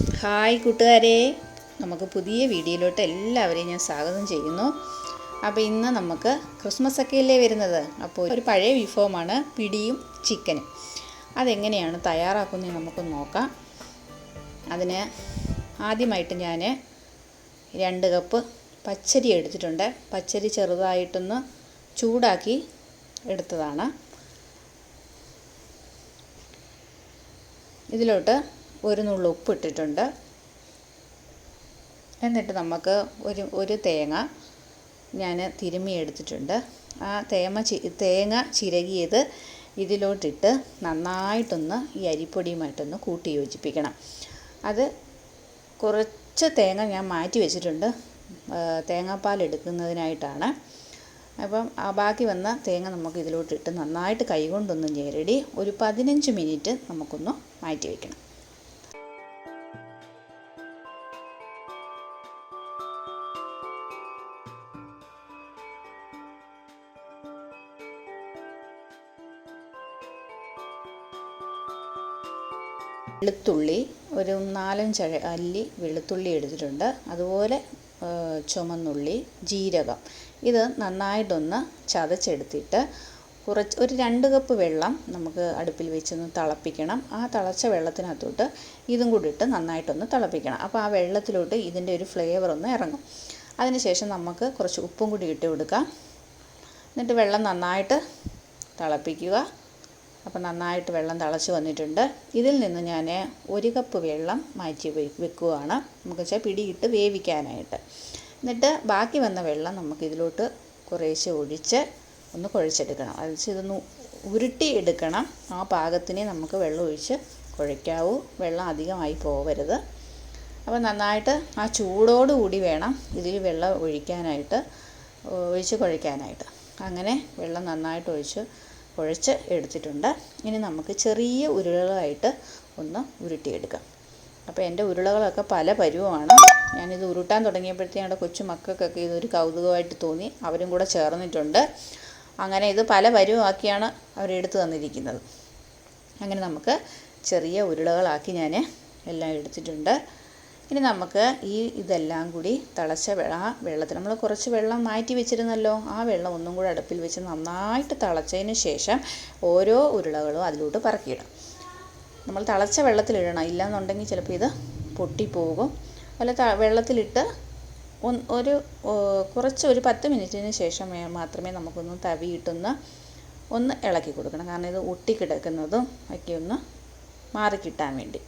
Hi കൂട്ടുകാരെ. നമുക്ക് പുതിയ വീഡിയോയിലോട്ട് എല്ലാവരെയും ഞാൻ സ്വാഗതം ചെയ്യുന്നു. അപ്പോൾ ഇന്ന് നമുക്ക് ക്രിസ്മസ് ഒക്കെ അല്ലേ വരുന്നത്? അപ്പോൾ ഒരു പഴയ വിഭവമാണ് പിടിയും ചിക്കനും. അതെങ്ങനെയാണ് തയ്യാറാക്കുന്നത് നമുക്ക് നോക്കാം. അതിന് ആദ്യമായിട്ട് ഞാൻ രണ്ട് കപ്പ് പച്ചരി എടുത്തിട്ടുണ്ട്. പച്ചരി ചെറുതായിട്ടൊന്ന് ചൂടാക്കി എടുത്തതാണ്. ഇതിലോട്ട് ഒരു നുള്ളു ഉപ്പ് ഇട്ടിട്ടുണ്ട് എന്നിട്ട് നമുക്ക് ഒരു ഒരു തേങ്ങ ഞാൻ തിരുമ്മി എടുത്തിട്ടുണ്ട്. ആ തേങ്ങ തേങ്ങ ചിരകിയത് ഇതിലോട്ടിട്ട് നന്നായിട്ടൊന്ന് ഈ അരിപ്പൊടിയുമായിട്ടൊന്ന് കൂട്ടി യോജിപ്പിക്കണം. അത് കുറച്ച് തേങ്ങ ഞാൻ മാറ്റി വെച്ചിട്ടുണ്ട്. തേങ്ങാപ്പാൽ എടുക്കുന്നതിനായിട്ടാണ്. അപ്പം ആ ബാക്കി വന്ന തേങ്ങ നമുക്ക് ഇതിലോട്ടിട്ട് നന്നായിട്ട് കൈകൊണ്ടൊന്ന് ഞെരടി ഒരു പതിനഞ്ച് മിനിറ്റ് നമുക്കൊന്ന് മാറ്റി വയ്ക്കണം വെളുത്തുള്ളി ഒരു നാലഞ്ച് അല്ലി വെളുത്തുള്ളി എടുത്തിട്ടുണ്ട്. അതുപോലെ ചുമന്നുള്ളി ജീരകം. ഇത് നന്നായിട്ടൊന്ന് ചതച്ചെടുത്തിട്ട് കുറച്ച് ഒരു രണ്ട് കപ്പ് വെള്ളം നമുക്ക് അടുപ്പിൽ വെച്ചൊന്ന് തിളപ്പിക്കണം. ആ തിളച്ച വെള്ളത്തിനകത്തോട്ട് ഇതും കൂടി ഇട്ട് നന്നായിട്ടൊന്ന് തിളപ്പിക്കണം. അപ്പോൾ ആ വെള്ളത്തിലോട്ട് ഇതിന്റെ ഒരു ഫ്ലേവർ ഒന്ന് ഇറങ്ങും. അതിനുശേഷം നമുക്ക് കുറച്ച് ഉപ്പും കൂടി ഇട്ട് കൊടുക്കാം. എന്നിട്ട് വെള്ളം നന്നായിട്ട് തിളപ്പിക്കുക. അപ്പോൾ നന്നായിട്ട് വെള്ളം തിളച്ച് വന്നിട്ടുണ്ട്. ഇതിൽ നിന്ന് ഞാൻ ഒരു കപ്പ് വെള്ളം മാറ്റി വെക്കുകയാണ് നമുക്ക് വെച്ചാൽ പിടിയിട്ട് വേവിക്കാനായിട്ട്. എന്നിട്ട് ബാക്കി വന്ന വെള്ളം നമുക്ക് ഇതിലോട്ട് കുറേശ്ശെ ഒഴിച്ച് ഒന്ന് കുഴച്ചെടുക്കണം. അത് ഇതൊന്ന് ഉരുട്ടി എടുക്കണം. ആ പാകത്തിന് നമുക്ക് വെള്ളം ഒഴിച്ച് കുഴയ്ക്കാവൂ വെള്ളം അധികമായി പോകരുത് അപ്പോൾ നന്നായിട്ട് ആ ചൂടോടുകൂടി വേണം ഇതിൽ വെള്ളം ഒഴിക്കാനായിട്ട് ഒഴിച്ച് കുഴയ്ക്കാനായിട്ട് അങ്ങനെ വെള്ളം നന്നായിട്ട് ഒഴിച്ച് കുഴച്ച് എടുത്തിട്ടുണ്ട്. ഇനി നമുക്ക് ചെറിയ ഉരുളകളായിട്ട് ഒന്ന് ഉരുട്ടിയെടുക്കാം. അപ്പോൾ എന്റെ ഉരുളകളൊക്കെ പല പരുവമാണ് ഞാനിത് ഉരുട്ടാൻ തുടങ്ങിയപ്പോഴത്തേക്കും കൊച്ചു മക്കൾക്കൊക്കെ ഇതൊരു കൗതുകമായിട്ട് തോന്നി. അവരും കൂടെ ചേർന്നിട്ടുണ്ട്. അങ്ങനെ ഇത് പല പരുവമാക്കിയാണ് അവരെടുത്ത് തന്നിരിക്കുന്നത്. അങ്ങനെ നമുക്ക് ചെറിയ ഉരുളകളാക്കി ഞാൻ എല്ലാം എടുത്തിട്ടുണ്ട്. ഇനി നമുക്ക് ഈ ഇതെല്ലാം കൂടി തിളച്ച ആ വെള്ളത്തിൽ നമ്മൾ കുറച്ച് വെള്ളം മാറ്റി വെച്ചിരുന്നല്ലോ. ആ വെള്ളം ഒന്നും കൂടി അടുപ്പിൽ വെച്ച് നന്നായിട്ട് തിളച്ചതിന് ശേഷം ഓരോ ഉരുളകളും അതിലോട്ട് പറക്കിയിടാം. നമ്മൾ തിളച്ച വെള്ളത്തിലിടണം ഇല്ലയെന്നുണ്ടെങ്കിൽ ചിലപ്പോൾ ഇത് പൊട്ടിപ്പോകും. അല്ല വെള്ളത്തിലിട്ട് ഒരു കുറച്ച് ഒരു പത്ത് മിനിറ്റിന് ശേഷം മാത്രമേ നമുക്കൊന്ന് തവിയിട്ടൊന്ന് ഒന്ന് ഇളക്കി കൊടുക്കണം. കാരണം ഇത് ഒട്ടിക്കിടക്കുന്നതും ഒക്കെ ഒന്ന് മാറിക്കിട്ടാൻ വേണ്ടി.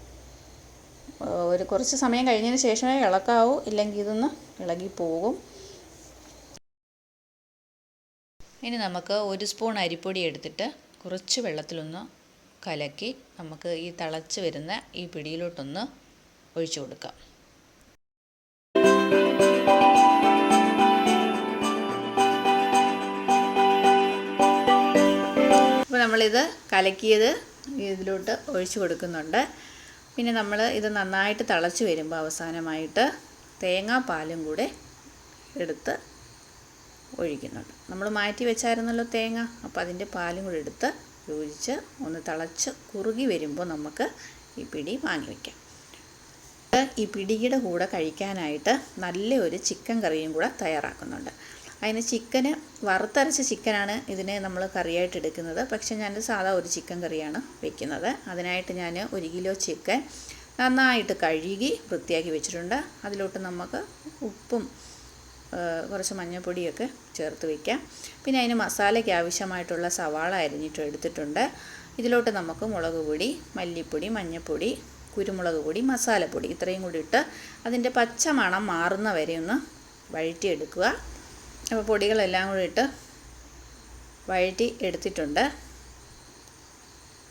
ഒരു കുറച്ച് സമയം കഴിഞ്ഞതിന് ശേഷമേ ഇളക്കാവൂ. ഇല്ലെങ്കിൽ ഇതൊന്ന് ഇളകി പോകും. ഇനി നമുക്ക് ഒരു സ്പൂൺ അരിപ്പൊടി എടുത്തിട്ട് കുറച്ച് വെള്ളത്തിലൊന്ന് കലക്കി നമുക്ക് ഈ തിളച്ച് വരുന്ന ഈ പിടിയിലോട്ടൊന്ന് ഒഴിച്ചു കൊടുക്കാം. അപ്പോൾ നമ്മളിത് കലക്കിയത് ഇതിലോട്ട് ഒഴിച്ചു കൊടുക്കുന്നുണ്ട്. പിന്നെ നമ്മൾ ഇത് നന്നായിട്ട് തിളച്ച് വരുമ്പോൾ അവസാനമായിട്ട് തേങ്ങാപ്പാലും കൂടെ എടുത്ത് ഒഴിക്കുന്നുണ്ട്. നമ്മൾ മാറ്റി വെച്ചായിരുന്നല്ലോ തേങ്ങ. അപ്പോൾ അതിന്റെ പാലും കൂടെ എടുത്ത് യോജിച്ച് ഒന്ന് തിളച്ച് കുറുകി വരുമ്പോൾ നമുക്ക് ഈ പിടി വാങ്ങി വയ്ക്കാം ഈ പിടിയുടെ കൂടെ കഴിക്കാനായിട്ട് നല്ലൊരു ചിക്കൻ കറിയും കൂടെ തയ്യാറാക്കുന്നുണ്ട്. അതിന് ചിക്കന് വറുത്തരച്ച ചിക്കനാണ് ഇതിനെ നമ്മൾ കറിയായിട്ട് എടുക്കുന്നത്. പക്ഷേ ഞാൻ സാധാ ഒരു ചിക്കൻ കറിയാണ് വെക്കുന്നത്. അതിനായിട്ട് ഞാൻ ഒരു കിലോ ചിക്കൻ നന്നായിട്ട് കഴുകി വൃത്തിയാക്കി വെച്ചിട്ടുണ്ട്. അതിലോട്ട് നമുക്ക് ഉപ്പും കുറച്ച് മഞ്ഞൾപ്പൊടിയൊക്കെ ചേർത്ത് വയ്ക്കാം പിന്നെ അതിന് മസാലയ്ക്ക് ആവശ്യമായിട്ടുള്ള സവാള അരിഞ്ഞിട്ട് എടുത്തിട്ടുണ്ട്. ഇതിലോട്ട് നമുക്ക് മുളക് പൊടി മല്ലിപ്പൊടി മഞ്ഞൾപ്പൊടി കുരുമുളക് പൊടി മസാലപ്പൊടി ഇത്രയും കൂടി ഇട്ട് അതിന്റെ പച്ച മണം മാറുന്ന വരെ ഒന്ന് വഴറ്റിയെടുക്കുക. അപ്പോൾ പൊടികളെല്ലാം കൂടി ഇട്ട് വഴറ്റി എടുത്തിട്ടുണ്ട്.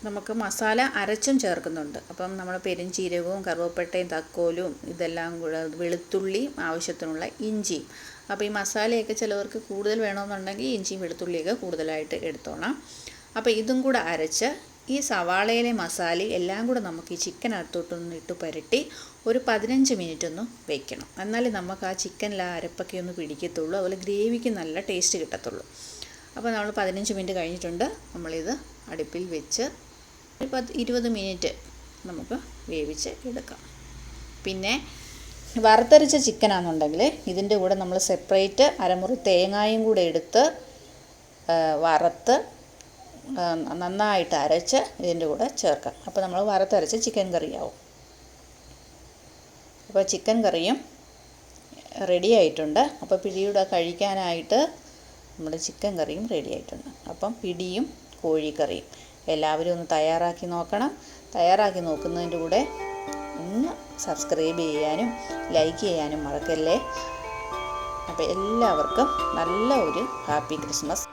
നമുക്ക് മസാല അരച്ചും ചേർക്കുന്നുണ്ട്. അപ്പം നമ്മൾ പെരിഞ്ചീരകവും കറുവപ്പട്ടയും തക്കോലും ഇതെല്ലാം കൂടെ വെളുത്തുള്ളി ആവശ്യത്തിനുള്ള ഇഞ്ചിയും. അപ്പോൾ ഈ മസാലയൊക്കെ ചിലവർക്ക് കൂടുതൽ വേണമെന്നുണ്ടെങ്കിൽ ഇഞ്ചിയും വെളുത്തുള്ളിയൊക്കെ കൂടുതലായിട്ട് എടുത്തോണം. അപ്പോൾ ഇതും കൂടെ അരച്ച് ഈ സവാളയിലെ മസാല എല്ലാം കൂടെ നമുക്ക് ഈ ചിക്കനകത്തോട്ടൊന്ന് ഇട്ട് പുരട്ടി ഒരു പതിനഞ്ച് മിനിറ്റ് ഒന്ന് വെക്കണം. എന്നാലേ നമുക്ക് ആ ചിക്കനിൽ ആ അരപ്പൊക്കെ ഒന്ന് പിടിക്കത്തുള്ളൂ. അതുപോലെ ഗ്രേവിക്ക് നല്ല ടേസ്റ്റ് കിട്ടത്തുള്ളൂ. അപ്പോൾ നമ്മൾ പതിനഞ്ച് മിനിറ്റ് കഴിഞ്ഞിട്ടുണ്ട്. നമ്മളിത് അടുപ്പിൽ വെച്ച് ഒരു പത്ത് ഇരുപത് മിനിറ്റ് നമുക്ക് വേവിച്ച് എടുക്കാം. പിന്നെ വറുത്തരച്ച ചിക്കനാണെന്നുണ്ടെങ്കിൽ ഇതിന്റെ കൂടെ നമ്മൾ സെപ്പറേറ്റ് അരമുറി തേങ്ങായും കൂടെ എടുത്ത് വറുത്ത് നന്നായിട്ട് അരച്ച് ഇതിന്റെ കൂടെ ചേർക്കാം. അപ്പോൾ നമ്മൾ വറുത്തരച്ച് ചിക്കൻ കറിയാവും. അപ്പോൾ ചിക്കൻ കറിയും റെഡി ആയിട്ടുണ്ട്. അപ്പോൾ പിടിയുടെ കഴിക്കാനായിട്ട് നമ്മുടെ ചിക്കൻ കറിയും റെഡി ആയിട്ടുണ്ട്. അപ്പം പിടിയും കോഴിക്കറിയും എല്ലാവരും ഒന്ന് തയ്യാറാക്കി നോക്കണം. തയ്യാറാക്കി നോക്കുന്നതിന്റെ കൂടെ ഒന്ന് സബ്സ്ക്രൈബ് ചെയ്യാനും ലൈക്ക് ചെയ്യാനും മറക്കല്ലേ? അപ്പോൾ എല്ലാവർക്കും നല്ല ഒരു ഹാപ്പി ക്രിസ്മസ്